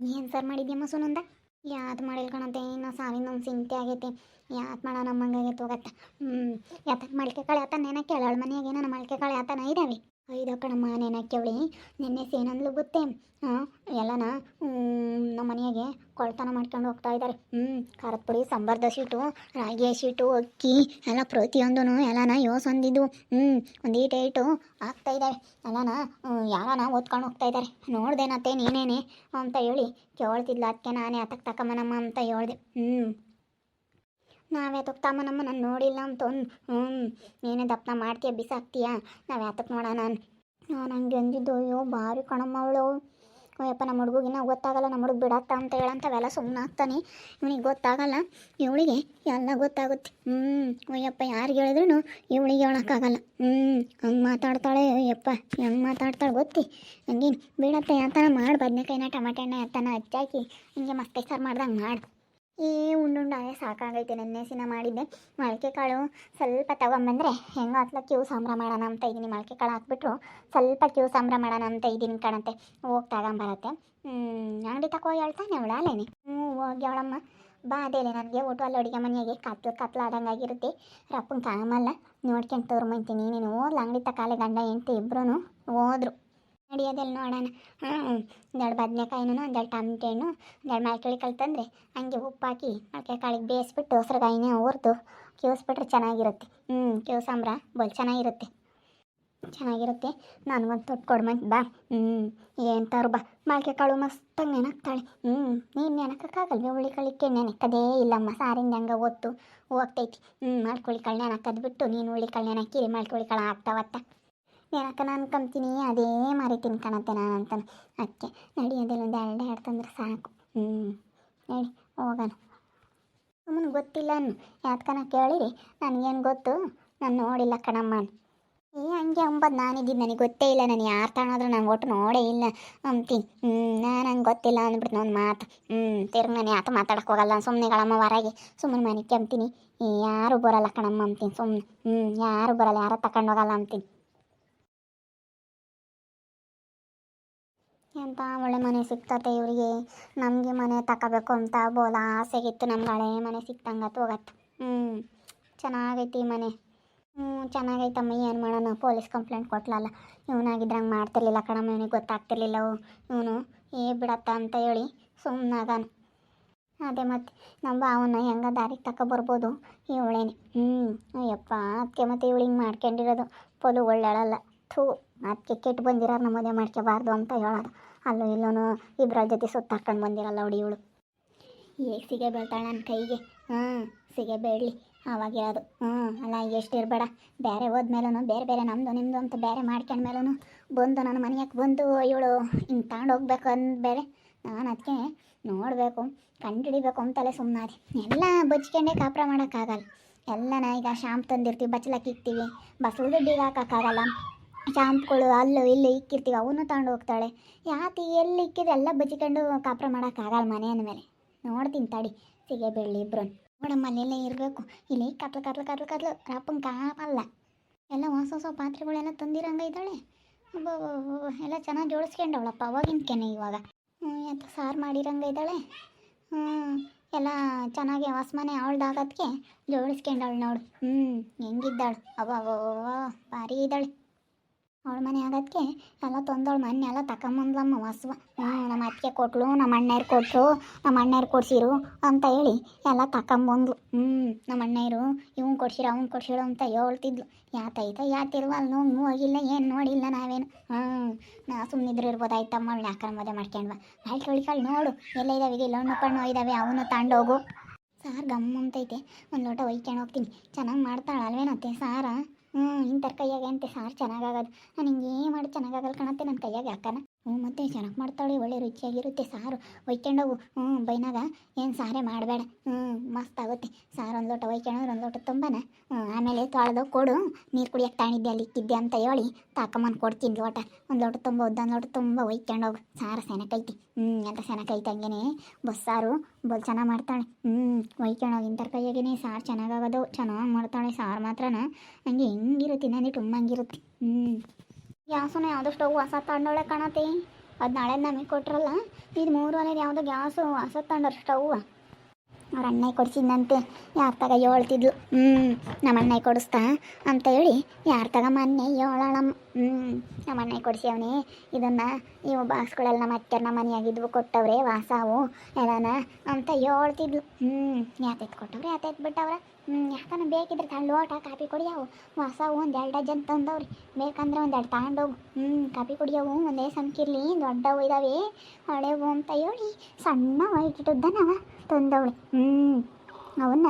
ಏನು ಸರ್ ಮಾಡಿದ್ಯಮ್ಮ ಸುನಂದ ಯಾತ್ ಮಾಡಿಲ್ ಕಣತೆ, ಇನ್ನು ಸಾವಿನ ಒಂದು ಚಿಂತೆ ಆಗೈತೆ. ಯಾತ್ ಮಾಡ ನಮ್ಮಂಗಾಗೈತೆ ಹೋಗತ್ತ ಹ್ಞೂ ಯಾತಕ್ಕೆ ಮಲ್ಕೆ ಕಾಳು? ಯಾತ ನೆನ ಕೇಳಾಳ ಏನೋ ಮಲ್ಕೆ ಕಾಳು ಯಾತನ ಇದಾವೆ. ಐದೋ ಕಣಮ್ಮ ಕೇಳಿ ನಿನ್ನೆ ಸೇನಂದ್ಲು ಗೊತ್ತೇ. ಎಲ್ಲನ ನಮ್ಮ ಮನೆಯಾಗೆ ಕೊಳ್ತನ ಮಾಡ್ಕೊಂಡು ಹೋಗ್ತಾ ಇದ್ದಾರೆ ಹ್ಞೂ ಖಾರದ ಪುಡಿ ಸಾಂಬಾರ್ದ ಶೀಟು ರಾಗಿ ಶೀಟು ಅಕ್ಕಿ, ಎಲ್ಲ ಪ್ರತಿಯೊಂದೂ ಎಲ್ಲನ ಯೋಸಂದಿದ್ದು ಹ್ಞೂ ಒಂದೀಟ್ ಏಟು ಆಗ್ತಾ ಇದ್ದಾರೆ ಎಲ್ಲನ ಯಾರನ ಓದ್ಕೊಂಡು ಹೋಗ್ತಾ ಇದ್ದಾರೆ ನೋಡ್ದೇನತ್ತೆ ನೀನೇನೆ ಅಂತ ಹೇಳಿ ಕೇಳ್ತಿದ್ಲು. ಅದಕ್ಕೆ ನಾನೇ ಅದಕ್ಕೆ ತಕೊಂಬನಮ್ಮ ಅಂತ ಹೇಳ್ದೆ. ಹ್ಞೂ ನಾವ್ ಯಾತಕ್ಕೆ ತಮ್ಮನಮ್ಮ ನಾನು ನೋಡಿಲ್ಲ ಅಂತ ಹ್ಞೂ ನೀನೇ ದಪ್ಪನ ಮಾಡ್ತೀಯ, ಬಿಸಾಕ್ತೀಯ? ನಾವು ಯಾತಕ್ಕೆ ನೋಡೋಣ ನಾನು? ಹಂಗೆ ಅಂದಿದ್ದು, ಅಯ್ಯೋ, ಭಾರಿ ಕಣಮ್ಮ ಅವಳು. ಅಯ್ಯಪ್ಪ, ನಮ್ಮ ಹುಡುಗಿನ ಗೊತ್ತಾಗಲ್ಲ, ನಮ್ಮ ಹುಡುಗ ಬಿಡತ್ತ ಅಂತ ಹೇಳಂತವೆಲ್ಲ ಸುಮ್ಮನೆ ಆಗ್ತಾನೆ. ಇವನಿಗೆ ಗೊತ್ತಾಗಲ್ಲ, ಇವಳಿಗೆ ಎಲ್ಲ ಗೊತ್ತಾಗುತ್ತೆ. ಹ್ಞೂ ಅಯ್ಯಪ್ಪ, ಯಾರಿಗೆ ಹೇಳಿದ್ರು ಇವಳಿಗೆ ಹೇಳೋಕ್ಕಾಗಲ್ಲ. ಹ್ಞೂ ಹಂಗೆ ಮಾತಾಡ್ತಾಳೆ ಅಯ್ಯಪ್ಪ. ಹೆಂಗೆ ಮಾತಾಡ್ತಾಳೆ ಗೊತ್ತಿ? ಹಂಗೇನು, ಬಿಡತ್ತೆ, ಯಾತನ ಮಾಡಿ, ಬದ್ನೆಕಾಯಿನ ಟಮಾಟೆ ಹಣ್ಣು ಯಾತನ ಹಚ್ಚಾಕಿ ಹಿಂಗೆ ಮತ್ತೆ ಸಾರು ಮಾಡ್ದಂಗೆ ಮಾಡಿ. ಏ ಉಂಡುಂಡಾಯ ಸಾಕಾಗೈತೆ ನೆನ್ನೆ ಸಿನ ಮಾಡಿದ್ದೆ. ಮೊಳಕೆ ಕಾಳು ಸ್ವಲ್ಪ ತಗೊಂಬಂದರೆ ಹೆಂಗಾತ್ಲ ಕ್ಯೂ ಸಾಂಬ್ರ ಮಾಡೋಣ ಅಂತ ಇದ್ದೀನಿ. ಮೊಳಕೆ ಕಾಳು ಹಾಕ್ಬಿಟ್ರು. ಸ್ವಲ್ಪ ಕ್ಯೂ ಸಾಂಬ್ರ ಮಾಡೋಣ ಅಂತ ಇದ್ದೀನಿ ಕಾಣತ್ತೆ ಹೋಗಿ ತಗೊಂಬರತ್ತೆ ಅಂಗಡಿ ತಕೋ ಹೇಳ್ತಾನೆ ಅವಳ ಅಲ್ಲೇನೆ. ಹ್ಞೂ ಹೋಗಿ ಅವಳಮ್ಮ. ಬಾ ಅದೇಲೆ, ನನಗೆ ಊಟ ಅಲ್ಲಿ ಅಡುಗೆ ಮನೆಯಾಗೆ ಕತ್ಲು ಕತ್ಲು ಆದಂಗಾಗಿರುತ್ತೆ. ರಪ್ಪಂಗೆ ಕಾಮಲ್ಲ. ನೋಡ್ಕೊಂಡು ತೋರ್ಮಂತೀನಿ ನೀನು ಓದ್ಲ ಅಂಗಡಿ ತಕಾಲೆ ಗಂಡ ಹೆಂಡ್ತಿ ಇಬ್ಬರೂ ಹೋದ್ರು. ನಡಿಯೋದೆಲ್ಲ ನೋಡೋಣ. ಹ್ಞೂ ಒಂದೆರಡು ಬದನೆಕಾಯಿನೂ ಒಂದೆರಡು ಟಮಟೆ ಹಣ್ಣು ಒಂದೆರಡು ಮ್ಯಾಕೆಳಿ ಕಲ್ತಂದ್ರೆ ಹಂಗೆ ಉಪ್ಪು ಹಾಕಿ ಮೊಳಕೆ ಕಾಳಿಗೆ ಬೇಯಿಸ್ಬಿಟ್ಟು ಹೊಸರುಗಾಯಿನೇ ಹುರಿದು ಕಿವಿಸ್ಬಿಟ್ರೆ ಚೆನ್ನಾಗಿರುತ್ತೆ. ಹ್ಞೂ ಕಿವು ಸಾಂಬ್ರ ಬಲ್ ಚೆನ್ನಾಗಿರುತ್ತೆ. ಚೆನ್ನಾಗಿರುತ್ತೆ. ನನಗೊಂದು ತೊಟ್ಟು ಕೊಡ್ಮಂತ ಬಾ. ಹ್ಞೂ ಏನು ಬಾ ಮೊಳಕೆ ಕಾಳು ಮಸ್ತಾಗಿ ನೆನಕ್ತಾಳೆ ಹ್ಞೂ ನೀನು ನೆನಕಕ್ಕಾಗಲ್ವೇ ಹುಳಿ ಕಳಿಕೆ ನೆನಕದೇ ಇಲ್ಲಮ್ಮ. ಸಾರಿಂದ ಹಂಗೆ ಒತ್ತು ಹೋಗ್ತೈತಿ ಹ್ಞೂ ಮಾಡ್ಕೊಳ್ಳಿ ಕಾಳು ನೆನಕದ್ಬಿಟ್ಟು ನೀನು ಹುಳಿ ಕಾಳು ನೆನಕಿರಿ ಮಾಡ್ಕೊಳ್ಳಿ ಕಳ ಆಗ್ತಾವತ್ತ. ನೆನಕ ನಾನು ಕಂತೀನಿ ಅದೇ ಮಾರಿ ತಿನ್ಕೊಳತ್ತೆ ನಾನು ಅಂತಾನೆ. ಅದಕ್ಕೆ ನಡಿ ಒಂದು ಎರಡು ಎರಡು ತಂದ್ರೆ ಸಾಕು. ಹ್ಞೂ ನಡಿ, ಹೋಗೋಣ. ಸುಮ್ಮನೆ ಗೊತ್ತಿಲ್ಲ ಯಾತ್ಕನ ಕೇಳಿರಿ? ನನಗೇನು ಗೊತ್ತು? ನಾನು ನೋಡಿಲ್ಲ ಕಣಮ್ಮ. ಏ, ಹಂಗೆ ಅಂಬದು ನಾನಿದ್ದೀನಿ. ನನಗೆ ಗೊತ್ತೇ ಇಲ್ಲ. ನಾನು ಯಾರು ತಗೊಂಡ್ರು ನಂಗೆ ಒಟ್ಟು ನೋಡೇ ಇಲ್ಲ. ಅಂತೀನಿ ಹ್ಞೂ ನಾನು ಹಂಗೆ ಗೊತ್ತಿಲ್ಲ ಅಂದ್ಬಿಟ್ಟು ಒಂದು ಮಾತು. ಹ್ಞೂ ತಿರ್ಗಿ ನಾನು ಯಾತ ಮಾತಾಡಕ್ಕೆ ಹೋಗಲ್ಲ. ಸುಮ್ಮನೆ ಗಳಮ್ಮ ಹೊರಗೆ. ಸುಮ್ಮನೆ ಮನೆ ಅಂತೀನಿ ಯಾರು ಬರಲ್ಲ ಕಣಮ್ಮ ಅಂತೀನಿ ಸುಮ್ಮನೆ ಹ್ಞೂ ಯಾರು ಬರಲ್ಲ. ಯಾರೋ ತಗೊಂಡೋಗಲ್ಲ ಅಂತೀನಿ ಎಂಥ ಒಳ್ಳೆ ಮನೆ ಸಿಗ್ತತೆ ಇವರಿಗೆ. ನಮಗೆ ಮನೆ ತಗೋಬೇಕು ಅಂತ ಬೋಲ ಆಸೆಗಿತ್ತು ನಮ್ಗೆ ಹಳೆ ಮನೆ ಸಿಕ್ತಂಗೆ ಹೋಗತ್ತೆ. ಹ್ಞೂ ಚೆನ್ನಾಗೈತಿ ಮನೆ. ಹ್ಞೂ ಚೆನ್ನಾಗೈತಮ್ಮ, ಏನು ಮಾಡೋಣ? Police complaint ಕೊಟ್ಲಲ್ಲ. ಇವನಾಗಿದ್ರೆ ಹಂಗೆ ಮಾಡ್ತಿರ್ಲಿಲ್ಲ ಕಣಮ್ಮ, ಇವನಿಗೆ ಗೊತ್ತಾಗ್ತಿರ್ಲಿಲ್ಲ ಇವನು, ಏ ಬಿಡತ್ತ ಅಂತ ಹೇಳಿ ಸುಮ್ಮನಾಗಾನ ಅದೇ ಮತ್ತೆ ನಮ್ಮ ಭಾವನ ಹೆಂಗ ದಾರಿಗೆ ತಕೊ ಬರ್ಬೋದು? ಇವಳೇನೆ. ಹ್ಞೂ ಅಯ್ಯಪ್ಪ ಅದಕ್ಕೆ ಮತ್ತೆ ಇವಳು ಹಿಂಗೆ ಮಾಡ್ಕೊಂಡಿರೋದು. ಪೊಲು ಒಳ್ಳೆಳಲ್ಲ ಥೂ ಅದಕ್ಕೆ ಕೆಟ್ಟು ಬಂದಿರೋರು ನಮ್ಮ ಮದುವೆ ಮಾಡ್ಕೋಬಾರ್ದು ಅಂತ ಹೇಳೋದು. ಅಲ್ಲೂ ಇಲ್ಲೂ ಇಬ್ಬರ ಜೊತೆ ಸುತ್ತ ಹಾಕೊಂಡು ಬಂದಿರಲ್ಲ ಹುಡಿ ಇವಳು ಈಗ ಸಿಗೆ ಬೀಳ್ತಾಳೆ ನನ್ನ ಕೈಗೆ. ಹ್ಞೂ ಸಿಗೆ ಬೇಡಲಿ ಆವಾಗಿರೋದು ಹ್ಞೂ ಅಲ್ಲ, ಎಷ್ಟು ಇರಬೇಡ. ಬೇರೆ ಹೋದ್ಮೇಲೂ ಬೇರೆ ಬೇರೆ ನಮ್ಮದು ನಿಮ್ಮದು ಅಂತ ಬೇರೆ ಮಾಡ್ಕೊಂಡ್ಮೇಲೂ ಬಂದು ನನ್ನ ಮನೆಯಾಗೆ ಬಂದು ಇವಳು ಹಿಂಗೆ ತಗೊಂಡು ಹೋಗ್ಬೇಕು ಅಂದ ಬೇರೆ ನಾನು ಅದಕ್ಕೆ ನೋಡಬೇಕು, ಕಂಡುಹಿಡಿಬೇಕು ಅಂತಲೇ ಸುಮ್ಮನಾದೆ ಎಲ್ಲ ಬಚ್ಕೊಂಡೇ ಕಾಪ್ರ ಮಾಡೋಕ್ಕಾಗಲ್ಲ. ನಾ ಈಗ ಶಾಂಪ್ ತಂದಿರ್ತೀವಿ, ಬಚ್ಚಲಕ್ಕೆ ಇಕ್ತೀವಿ. ಬಸ್ಲು ದುಡ್ಡಿಗೆ ಹಾಕೋಕ್ಕಾಗಲ್ಲ. ಶಾಂಪ್ಗಳು ಅಲ್ಲೂ ಇಲ್ಲೋ ಇಕ್ಕಿರ್ತೀವಿ, ಅವನು ತಗೊಂಡು ಹೋಗ್ತಾಳೆ. ಯಾತಿ ಎಲ್ಲಿ ಇಕ್ಕಿದ್ರೆ ಎಲ್ಲ ಬಚ್ಕೊಂಡು ಕಾಪುರ ಮಾಡೋಕ್ಕಾಗಲ್ಲ ಮನೆ ಅಂದಮೇಲೆ ನೋಡ್ತೀನಿ ತಡಿ ಸಿಗೆ ಬೆಳ್ಳಿ ಇಬ್ರು ನೋಡಮ್ಮ ಅಲ್ಲೆಲ್ಲ ಇರಬೇಕು. ಇಲ್ಲಿ ಕತ್ಲು ಕತ್ಲು ಕತ್ಲು ಕತ್ಲು. ರಪ್ಪನ ಕಾಪಲ್ಲ ಎಲ್ಲ ಹೊಸ ಹೊಸ ಪಾತ್ರೆಗಳೆಲ್ಲ ತಂದಿರಂಗ ಇದ್ದಾಳೆ. ಎಲ್ಲ ಚೆನ್ನಾಗಿ ಜೋಡಿಸ್ಕೊಂಡವಳಪ್ಪ ಅವಾಗಿನ ಕೆನೆ ಇವಾಗ. ಎಂತ ಸಾರು ಮಾಡಿರಂಗ ಇದ್ದಾಳೆ. ಎಲ್ಲ ಚೆನ್ನಾಗಿ ಹೊಸ್ಮನೆ ಅವಳ್ದಾಗದ್ಕೆ ಜೋಡಿಸ್ಕೊಂಡವಳು ನೋಡು. ಹ್ಞೂ ಹೆಂಗಿದ್ದಾಳು. ಅವ ಭಾರಿ ಇದ್ದಾಳೆ. ಅವಳ ಮನೆ ಆಗೋದಕ್ಕೆ ಎಲ್ಲ ತಂದವಳು ಮೊನ್ನೆ ಎಲ್ಲ ತಕೊಂಬಂದ್ಲಮ್ಮ ವಾಸುವ ಹ್ಞೂ ನಮ್ಮ ಅತ್ತಿಗೆ ಕೊಟ್ಲು, ನಮ್ಮ ಅಣ್ಣಯ್ರು ಕೊಟ್ಟರು ನಮ್ಮ ಅಣ್ಣಯ್ರು ಕೊಡ್ಸಿರು ಅಂತ ಹೇಳಿ ಎಲ್ಲ ತಕೊಂಬಂದ್ಲು. ಹ್ಞೂ ನಮ್ಮ ಅಣ್ಣರು ಇವ್ನು ಕೊಡ್ಸಿರು, ಅವ್ನು ಕೊಡ್ಸಿರು ಅಂತ ಹೇಳ್ತಿದ್ಲು. ಯಾತೈತ ಯಾತಿಲ್ವ ಅಲ್ಲಿ ನೋವು ಹೋಗಿಲ್ಲ ಏನು ನೋಡಿಲ್ಲ ನಾವೇನು. ಹ್ಞೂ ನಾ ಸುಮ್ಮನಿದ್ರೆ ಇರ್ಬೋದಾಯ್ತಮ್ಮ ಅವಳು ಯಾಕಂದ್ರೆ ಮದುವೆ ಮಾಡ್ಕೊಂಡ್ವ ಆಯ್ತು ತೊಳಿಕಾಳು ನೋಡು, ಎಲ್ಲ ಇದಾವೆ ಇಲ್ಲಿ ಹಣ್ಣು ಪಣ್ಣು ಇದ್ದಾವೆ ಅವನು ತಗೊಂಡೋಗು ಸಾರು ಗಮ್ಮ ಅಂತೈತೆ ಒಂದು ಲೋಟ ಒಯ್ಕೊಂಡು ಹೋಗ್ತೀನಿ. ಚೆನ್ನಾಗಿ ಮಾಡ್ತಾಳೆ ಅಲ್ವೇನತ್ತೆ ಸಾರ? ಹ್ಞೂ ಇಂಥರ ಕೈಯಾಗೆ ಅಂತೆ ಸಾರು ಚೆನ್ನಾಗಾಗೋದು. ನಾನು ಹಿಂಗೆ ಮಾಡಿ ಚೆನ್ನಾಗಾಗಲ್ಲ ಕಾಣತ್ತೆ ನನ್ನ ಕೈಯಾಗೆ ಹಾಕನ ಹ್ಞೂ, ಮತ್ತೆ ಚೆನ್ನಾಗಿ ಮಾಡ್ತಾಳೆ, ಒಳ್ಳೆ ರುಚಿಯಾಗಿರುತ್ತೆ ಸಾರು. ಒಯ್ಕೊಂಡೋಗು ಹ್ಞೂ, ಬೈನಾಗ ಏನು ಸಾರೇ ಮಾಡಬೇಡ. ಹ್ಞೂ, ಮಸ್ತ್ ಆಗುತ್ತೆ. ಸಾರು ಒಂದು ಲೋಟ ಒಯ್ಕೊಂಡ್ರೆ ಒಂದು ಲೋಟ ತುಂಬನ. ಹ್ಞೂ, ಆಮೇಲೆ ತೊಳೆದು ಕೊಡು. ನೀರು ಕುಡಿಯೋಕೆ ತಾಣಿದ್ದೆ ಅಲ್ಲಿ ಇಕ್ಕಿದ್ದೆ ಅಂತ ಹೇಳಿ ತಾಕಮ್ಮನ ಕೊಡ್ತೀನಿ ಲೋಟ. ಒಂದು ಲೋಟ ತುಂಬ, ಒಂದು ಲೋಟ ತುಂಬ ಒಯ್ಕೊಂಡೋಗು ಸಾರು ಸೆನಕೈತಿ ಹ್ಞೂ ಅಂತ ಸೆನಕೈತಿ ಹಂಗೇನೆ. ಬಸ್ಸಾರು, ಬಲ್ ಚೆನ್ನಾಗಿ ಮಾಡ್ತಾಳೆ. ಹ್ಞೂ ಒಯ್ಕೊಂಡೋಗಿ ಇಂಥರ ಕೈಯಾಗೇನೆ ಸಾರು ಚೆನ್ನಾಗಾಗೋದು ಚೆನ್ನಾಗಿ ಮಾಡ್ತಾಳೆ, ಸಾರು ಮಾತ್ರನ. ಹಂಗೆ ಹೆಂಗಿರುತ್ತೆ ನಾನು ತುಂಬಂಗಿರುತ್ತೆ ಹ್ಞೂ. ಗ್ಯಾಸನ ಯಾವುದೋ ಸ್ಟವ್ ಹೊಸ ತಗೊಂಡೋಳೆ ಕಾಣತ್ತೆ. ಅದು ನಾಳೆ ನಮಗೆ ಕೊಟ್ರಲ್ಲ, ಇದು ಮೂರು ಒಲೆದು ಯಾವುದೋ ಗ್ಯಾಸು ಹೊಸ ತಂಡರ್ ಸ್ಟವ್. ಅವ್ರ ಅಣ್ಣ ಕೊಡಿಸಿದ್ದಂತೆ ಯಾರ ತಗ ಹೇಳ್ತಿದ್ಲು ಹ್ಞೂ ನಮ್ಮ ಅಣ್ಣ ಕೊಡಿಸ್ತಾ ಅಂತ ಹೇಳಿ ಯಾರ ತಗ ಮೊನ್ನೆ ಹೇಳೋಣಮ್ಮ ಹ್ಞೂ ನಮ್ಮ ಅಣ್ಣ ಕೊಡಿಸ್ಯವನೆ ಇದನ್ನು ಇವು ಬಾಕ್ಸ್ಗಳೆಲ್ಲ ನಮ್ಮ ಅತ್ತೆನ ಮನೆಯಾಗಿದ್ವು, ಕೊಟ್ಟವ್ರೆ, ವಾಸಾವು, ಎಲ್ಲನ. ಅಂತ ಹೇಳ್ತಿದ್ಲು ಹ್ಞೂ ಯಾತೈತೆ ಕೊಟ್ಟವ್ರೆ ಎತ್ತು ಬಿಟ್ಟವ್ರೆ. ಹ್ಞೂ ಯಾಕನ ಬೇಕಿದ್ರೆ ತಗೊಂಡು ಲೋಟ ಕಾಪಿ ಕೊಡಿಯಾವು. ವಾಸಾವು ಒಂದು ಎರಡು ಡಜನ್ ತಂದವ್ರಿ. ಬೇಕಂದ್ರೆ ಒಂದು ಎರಡು ತಗೊಂಡೋಗು ಹ್ಞೂ ಕಾಪಿ ಕುಡಿಯವು, ಒಂದೇ ಸಂಕಿರ್ಲಿ, ದೊಡ್ಡವು ಇದಾವೆ. ಹೊಳೆವು ಅಂತ ಹೇಳಿ ಸಣ್ಣ ಇಟ್ಟಿದ್ದನವ ತಂದವಳೆ. ಹ್ಞೂ ಅವನ್ನ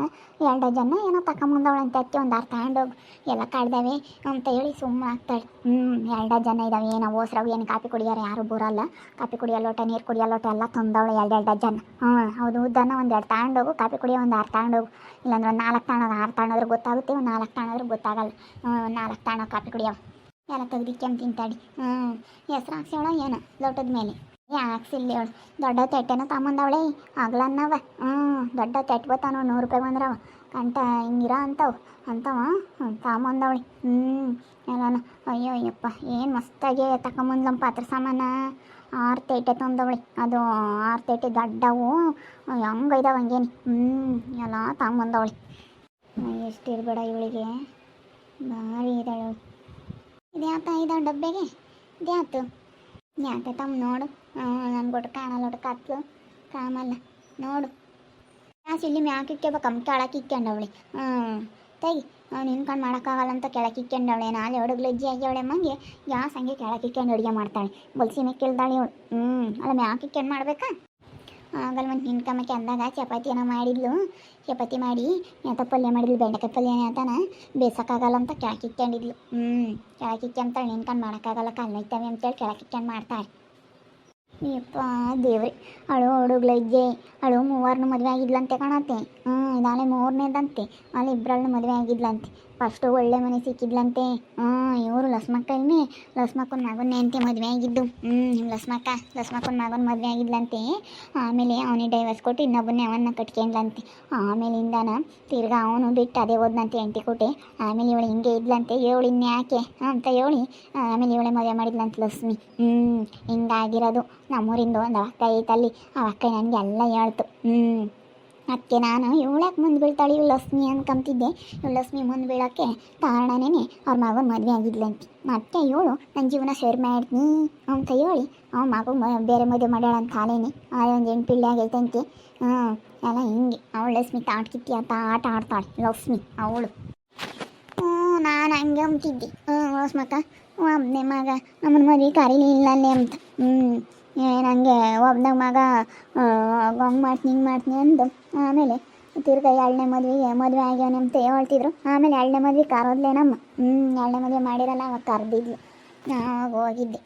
ಎರಡು ಜನ ಏನೋ ತಗೊಂಬಂದವಳೆ ಅಂತ ಅತ್ತೆ ಒಂದು ಅರ್ಧ ತಗೊಂಡೋಗಿ ಎಲ್ಲ ಕಳ್ದವೆ ಅಂತ ಹೇಳಿ ಸುಮ್ಮನೆ ಆಗ್ತಾಳೆ. ಹ್ಞೂ ಎರಡು ಜನ ಇದ್ದಾವೆ ಏನೋ ಓಸ್ರವು ಏನು ಕಾಪಿ ಕುಡಿಯೋರು, ಯಾರು ಬರಲ್ಲ. ಕಾಪಿ ಕುಡಿಯೋ ಲೋಟ, ನೀರು ಕುಡಿಯೋ ಲೋಟ ಎಲ್ಲ ತಂದವಳೆ ಎರಡು ಎರಡು ಜನ. ಹ್ಞೂ ಹೌದು ಉದ್ದನ ಒಂದು ಎರಡು ತಗೊಂಡೋಗು ಕಾಪಿ ಕುಡಿಯೋ ಒಂದು ಆರು ತಗೊಂಡೋಗು ಇಲ್ಲಾಂದ್ರೆ ಒಂದು ನಾಲ್ಕು ತಗೊಳೋದು ಆರು ತಗೊಳೋದ್ರೆ ಗೊತ್ತಾಗುತ್ತೆ, ಒಂದು ನಾಲ್ಕು ತಗೊಳೋದ್ರೆ ಗೊತ್ತಾಗಲ್ಲ. ನಾಲ್ಕು ತಗೊಳೋ ಕಾಪಿ ಕುಡಿಯೋ. ಎಲ್ಲ ತೆಗ್ದಿಕ್ಕೆಂಬ ತಿಂತಾಡಿ ಹ್ಞೂ ಹೆಸ್ರು ಹಾಕ್ಸೋಳ ಏನು ಲೋಟದ ಮೇಲೆ? ಯಾಕ್ಸಿಲ್ಲ ಅವಳು. ದೊಡ್ಡ ತೆಟ್ಟೆನ ತಗೊಂಬಂದವಳೆ. ಆಗ್ಲನ್ನವ ಹ್ಞೂ ದೊಡ್ಡ ತೆಟ್ಟು ಬತ್ತಾನ ನೂರು ರೂಪಾಯಿ ಬಂದ್ರವ. ಕಂಟ ಹಿಂಗಿರ ಅಂತವು. ಅಂತವ ತಗೊಂಬಂದವಳೆ. ಹ್ಞೂ ಎಲ್ಲನ. ಅಯ್ಯೋ, ಅಯ್ಯಪ್ಪ, ಏನು ಮಸ್ತಾಗಿ ತಗೊಂಬಂದ್ಲಮ್ಮ ಪಾತ್ರ ಸಾಮಾನ. ಆರು ತೇಟೆ ತಂದವಳಿ. ಅದು ಆರು ತೇಟೆ ದೊಡ್ಡವು. ಹೆಂಗೆ ಇದಾವ ಹಂಗೇನು. ಹ್ಞೂ ಎಲ್ಲ ತಗೊಂಬಂದವಳೆ. ಎಷ್ಟು ಇರಬೇಡ ಇವಳಿಗೆ. ಭಾರಿ ಇದ್ದಾಳೆ ಇದ್ಯಾತ ಇದಾವ ಡಬ್ಬೆಗೆ? ಇದ್ಯಾತು? ಯಾಕೆ ತಮ್ಮ ನೋಡು. ನನ್ಗೆ ಒಟ್ಟು ಕಾಣಲ್ಲ ಒಟ್ಟು ಕತ್ಲು. ಕಾಮಲ್ಲ. ನೋಡು. ಗ್ಯಾಸ್ ಇಲ್ಲಿ ಮ್ಯಾಕೆ ಇಕ್ಕೋಬೇಕಮ್ಮ ಕೆಳಕ್ಕೆ ಇಕ್ಕೊಂಡವಳೆ ಹ್ಞೂ ತೈ ಅವ್ನು ನಿನ್ಕೊಂಡು ಮಾಡೋಕ್ಕಾಗಲ್ಲ ಅಂತ ಕೆಳಕ್ಕೆ ಇಕ್ಕೊಂಡವಳೆ ನಾಳೆ ಹೊಡಗ್ಲು ಅಜ್ಜಿ ಆಗ್ಯವಳೆ ಮಂಗೆ ಯಾವ ಸಂಗೆ ಕೆಳಕ್ಕೆ ಇಕ್ಕೊಂಡು ಅಡುಗೆ ಮಾಡ್ತಾಳೆ. ಬಲ್ಸಿ ಮೆಕ್ಕಿಲ್ದಾಳೆ ಇವಳು. ಹ್ಞೂ ಅಲ್ಲ ಮ್ಯಾಕೆ ಇಕ್ಕೊಂಡು ಮಾಡ್ಬೇಕಾ? ಆಗಲ್ಲ ಮತ್ತು ನಿನ್ಕಮ್ಮಕ್ಕೆ ಅಂದಾಗ ಚಪಾತಿ ಏನೋ ಮಾಡಿದ್ಲು. ಚಪಾತಿ ಮಾಡಿ ಎಂತ ಪಲ್ಯ ಮಾಡಿದ್ಲು, ಬೆಂಡೆಕಾಯಿ ಪಲ್ಯ ಅಂತಾನ. ಬೇಸಕ್ಕಾಗಲ್ಲ ಅಂತ ಕೆಳಕ್ಕೆ ಹ್ಮ್ ಹ್ಞೂ ಕೆಳಕ್ಕೆ ನಿನ್ಕಂಡು ಮಾಡೋಕ್ಕಾಗಲ್ಲ ಕಲ್ನೈತವೆ ಅಂತೇಳಿ ಕೆಳಕ್ಕೆ ಮಾಡ್ತಾರೆ ಯಪ್ಪ ದೇವ್ರಿ, ಅಳು ಹುಡುಗ್ಲಜ್ಜೆ ಅಳು ಮೂವರ್ನು ಮದುವೆ ಆಗಿದ್ಲಂತೆ ಕಾಣತ್ತೆ. ಹ್ಞೂ ಇದಾಳೆ ಮೂರನೇದಂತೆ. ಅಲ್ಲಿ ಇಬ್ಬರನ್ನು ಮದುವೆ ಆಗಿದ್ಲಂತೆ. ಫಸ್ಟು ಒಳ್ಳೆ ಮನೆ ಸಿಕ್ಕಿದ್ಲಂತೆ. ಹ್ಞೂ, ಇವರು ಲಸ್ಮಕ್ಕನೇ ಲಸ್ಮಕ್ಕನ ಮಗನ ಹೆಂಡತಿ ಮದುವೆ ಆಗಿದ್ದು. ಹ್ಞೂ ಲಸ್ಮಕ್ಕ, ಲಸ್ಮಕ್ಕನ ಮಗನ ಮದುವೆ ಆಗಿದ್ಲಂತೆ. ಆಮೇಲೆ ಅವನಿಗೆ ಡೈವರ್ಸ್ ಕೊಟ್ಟು ಇನ್ನೊಬ್ಬನೇ ಅವನ್ನ ಕಟ್ಕೊಂಡ್ಲಂತೆ. ಆಮೇಲಿಂದನ ತಿರ್ಗಾ ಅವನು ಬಿಟ್ಟು ಅದೇ ಹೋದ್ನಂತೆ ಹೆಂಡತಿ ಕೊಟ್ಟೆ ಆಮೇಲೆ ಇವಳು ಹಿಂಗೆ ಇದ್ಲಂತೆ. ಇವಳು ಇನ್ಯಾಕೆ ಅಂತ ಹೇಳಿ, ಆಮೇಲೆ ಇವಳೆ ಮದುವೆ ಮಾಡಿದ್ಲಂತೆ ಲಕ್ಷ್ಮಿ. ಹ್ಞೂ, ಹಿಂಗಾಗಿರೋದು. ನಮ್ಮೂರಿಂದ ಒಂದು ಅಕ್ಕ ಐತಲ್ಲಿ. ಆ ಅಕ್ಕ ನನಗೆ ಎಲ್ಲ ಹೇಳ್ತು. ಹ್ಞೂ. ಅದಕ್ಕೆ ನಾನು ಇವಳಕ್ಕೆ ಮುಂದೆ ಬೀಳ್ತಾಳೆ, ಇವಳು ಲಕ್ಷ್ಮಿ ಅನ್ಕೊಂತಿದ್ದೆ ಇವಳು ಲಕ್ಷ್ಮಿ ಮುಂದೆ ಬೀಳೋಕ್ಕೆ ಕಾರಣನೇ ಅವ್ರ ಮಗನ ಮದುವೆ ಆಗಿದ್ಲಂತೆ ಮತ್ತೆ ಇವಳು ನನ್ನ ಜೀವನ ಶೇರ್ ಮಾಡ್ತೀನಿ ಕೈ ಹೇಳಿ ಅವ್ನ ಮಗು ಬೇರೆ ಮದುವೆ ಮಾಡ್ಯಾಳ ಅಂತ ಕಾಲೇನೆ ಒಂದು ಹೆಣ್ಣು ಆಗೈತೆ ಆಗೈತಂತೆ ಹ್ಞೂ ಎಲ್ಲ ಹಿಂಗೆ. ಅವಳು ಲಕ್ಷ್ಮಿ ತಾಟ್ಕಿತ್ತಿ ಅಂತ ಆಟ ಆಡ್ತಾಳೆ, ಲಕ್ಷ್ಮಿ, ಅವಳು. ಹ್ಞೂ ನಾನು ಹಂಗೆ ಅಂತಿದ್ದೆ ಹ್ಞೂ ಲಕ್ಷ್ಮಕ್ಕ ಒಬ್ಬನೇ ಮಗ ನಮ್ಮನ್ನ ಮದುವೆ ಕರೀಲಿಲ್ಲ ಅಲ್ಲೇ ಅಂತ. ಹ್ಞೂ ನನಗೆ ಒಬ್ಬನ ಮಗ ಹಂಗೆ ಮಾಡ್ತೀನಿ ಹಿಂಗೆ ಮಾಡ್ತೀನಿ ಅಂದು. ಆಮೇಲೆ ತಿರ್ಗಾ ಎರಡನೇ ಮದುವೆಗೆ ಮದುವೆ ಅಂತ ಹೇಳ್ತಿದ್ರು. ಆಮೇಲೆ ಎರಡನೇ ಮದುವೆ ಕರೋದ್ಲೆ ನಮ್ಮ. ಹ್ಞೂ ಎರಡನೇ ಮದುವೆ ಮಾಡಿರಲ್ಲ, ಅವಾಗ ಕರೆದಿದ್ಲು. ಆವಾಗ ಹೋಗಿದ್ದೆ.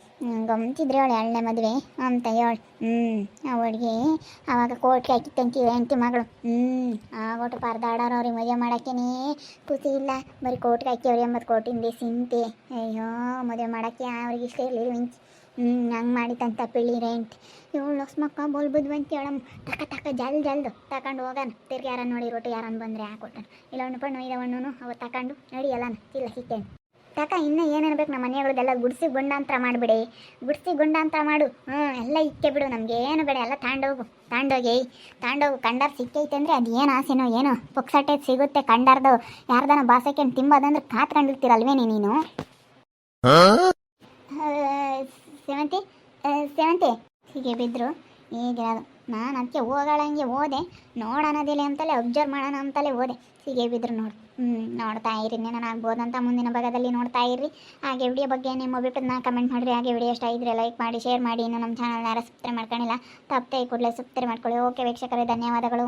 ಗಮ್ತಿದ್ರೆ ಅವಳು ಎರಡನೇ ಮದುವೆ ಅಂತ ಹೇಳಿ. ಹ್ಞೂ ಅವಳಿಗೆ ಆವಾಗ ಕೋರ್ಟ್ಗೆ ಹಾಕಿತ್ತಂತಿ ಹೆಂಡತಿ ಮಗಳು. ಹ್ಞೂ ಆಗೋಟು ಪರದಾಡೋರು ಅವ್ರಿಗೆ ಮದುವೆ ಮಾಡೋಕ್ಕೇನೆ ಖುಷಿ ಇಲ್ಲ. ಬರೀ ಕೋಟ್ಗೆ ಹಾಕಿ ಅವ್ರಿಗೆ ಎಂಬತ್ತು ಕೋಟಿಂದೆ ಸಿಂತೆ. ಅಯ್ಯೋ, ಮದುವೆ ಮಾಡೋಕ್ಕೆ ಅವ್ರಿಗೆ ಇಷ್ಟ ಇರಲಿಲ್ಲ ಹಂಗೆ ಮಾಡಿತಂತ ಪಿಳಿ ರೆಂಟ್ ಇವಳು ಲಕ್ಷ್ಮಕ್ಕ ಬೋಲ್ ಬಂತ ಹೇಳಮ್ಮ ತಕ ತಕ ಜಲ್ ಜಲ್ದು ತಗೊಂಡು ಹೋಗಾನ. ತಿರ್ಗಿ ಯಾರನ್ನ ನೋಡಿ ರೊಟ್ಟಿ ಯಾರನ್ನ ಬಂದರೆ ಹಾಕೊಟ್ಟನು ಇಲ್ಲ ಅವನು ಪಣ್ಣು ಅವನು ಅವ ತಗೊಂಡು ನೋಡಿ ಎಲ್ಲ ಇಲ್ಲ, ಸಿಕ್ಕೇನು. ತಕ ಇನ್ನೂ ಏನೇನು ಬೇಕು ನಮ್ಮ ಮನೆಯೊಳಗೆಲ್ಲ ಗುಡಿಸಿ ಗುಂಡಾಂತರ ಮಾಡಿಬಿಡಿ. ಗುಡಿಸಿ ಗುಂಡಾಂತರ ಮಾಡು. ಹ್ಞೂ ಎಲ್ಲ ಇಕ್ಕೆ ಬಿಡು. ನಮಗೆ ಏನು ಬೇಡ. ಎಲ್ಲ ತಾಂಡೋಗು ತಾಂಡೋಗಿ ತಾಂಡೋಗು ಕಂಡಾರ್ ಸಿಕ್ಕೈತೆ ಅಂದರೆ ಅದು ಏನು ಆಸೆನೋ ಏನೋ. ಪುಕ್ಸಟ್ಟೆ ಸಿಗುತ್ತೆ ಕಂಡಾರ್ದು. ಯಾರ್ದಾನ ಬಾಸಕ್ಕೆ ತಿಂಬೋದಂದ್ರೆ ಕಾತ್ಕೊಂಡಿರ್ತೀರಲ್ವೇನೆ ನೀನು? ಸೇವಂತಿ ಸೇವಂತಿ. ಹೀಗೆ ಬಿದ್ದರು ಹೀಗೆ ನಾನು ಅದಕ್ಕೆ ಹೋಗಳಂಗೆ ಹೋದೆ. ನೋಡೋಣದಿಲ್ಲ ಅಂತಲೇ ಅಬ್ಸರ್ವ್ ಮಾಡೋಣ ಅಂತಲೇ ಹೋದೆ. ಹೀಗೆ ಬಿದ್ದರು ನೋಡಿ. ಹ್ಞೂ ನೋಡ್ತಾ ಇರಿ. ನಾನು ಆಗ್ಬೋದಂತ ಮುಂದಿನ ಭಾಗದಲ್ಲಿ ನೋಡ್ತಾ ಇರ್ರಿ. ಹಾಗೆ ವಿಡಿಯೋ ಬಗ್ಗೆ ನಿಮ್ಮ ಅಭಿಪ್ರಾಯನ ಕಮೆಂಟ್ ಮಾಡಿರಿ. ಹಾಗೆ ವಿಡಿಯೋ ಇಷ್ಟ ಇದ್ದರೆ ಲೈಕ್ ಮಾಡಿ ಶೇರ್ ಮಾಡಿ. ಇನ್ನು ನಮ್ಮ ಚಾನಲ್ನ ಯಾರು ಸಬ್ಸ್ಕ್ರೈಬ್ ಮಾಡ್ಕೊಂಡಿಲ್ಲ, ತಪ್ಪದೆ ಕೂಡಲೇ ಸಬ್ಸ್ಕ್ರೈಬ್ ಮಾಡ್ಕೊಳ್ಳಿ. ಓಕೆ ವೀಕ್ಷಕರೇ, ಧನ್ಯವಾದಗಳು.